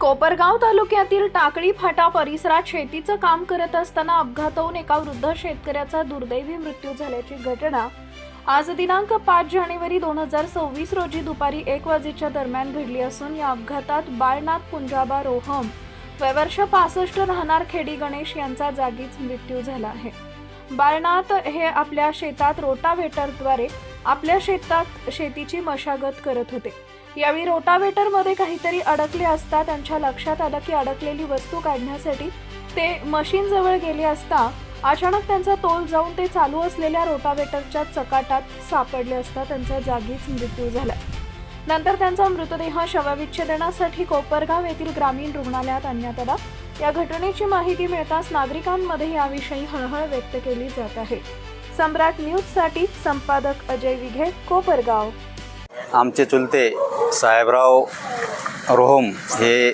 कोपरगाव तालुक्यातील टाकळी फाटा परिसरात शेतीचं काम करत असताना अपघात होऊन एका वृद्ध शेतकऱ्याचा दुर्दैवी मृत्यू झाल्याची घटना. आज दिनांक पाच जानेवारी दोन हजार सव्वीस रोजी दुपारी एक वाजेच्या दरम्यान घडली असून या अपघातात बाळनाथ पुंजाबा रोहम वयवर्ष पासष्ट राहणार खेडी गणेश यांचा जागीच मृत्यू झाला आहे. बाळनाथ हे आपल्या शेतात रोटाव्हेटरद्वारे आपल्या शेतात शेतीची मशागत करत होते. यावेळी रोटावेटरमध्ये काहीतरी अडकले असता त्यांच्या लक्षात आलं की अडकलेली वस्तू काढण्यासाठी ते मशीनजवळ गेले असता अचानक त्यांचा तोल जाऊन ते चालू असलेल्या रोटावेटरच्या चकाटात सापडले असता त्यांचा जागीच मृत्यू झाला. नंतर त्यांचा मृतदेह शवविच्छेदनासाठी कोपरगाव येथील ग्रामीण रुग्णालयात आणण्यात आला. या घटनेची माहिती मिळताच नागरिकांमध्ये याविषयी हळहळ व्यक्त केली जात आहे. सम्राट न्यूजसाठी संपादक अजय विघे कोपरगाव. आमचे चुलते साहेबराव रोहम हे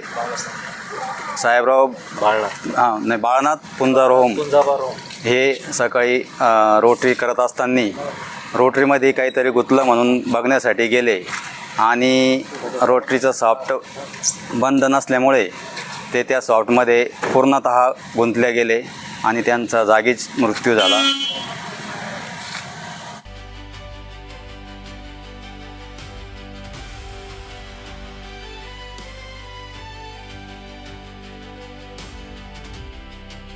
साहेबराव बाळनाथ. हां नाही बाळनाथ पुंजा रोहम हे सकाळी रोटरी करत असताना रोटरीमध्ये काहीतरी गुंतलं म्हणून बघण्यासाठी गेले. आणि रोटरीचं सॉफ्ट बंद नसल्यामुळे ते त्या सॉफ्टमध्ये पूर्णतः गुंतले गेले आणि त्यांचा जागीच मृत्यू झाला.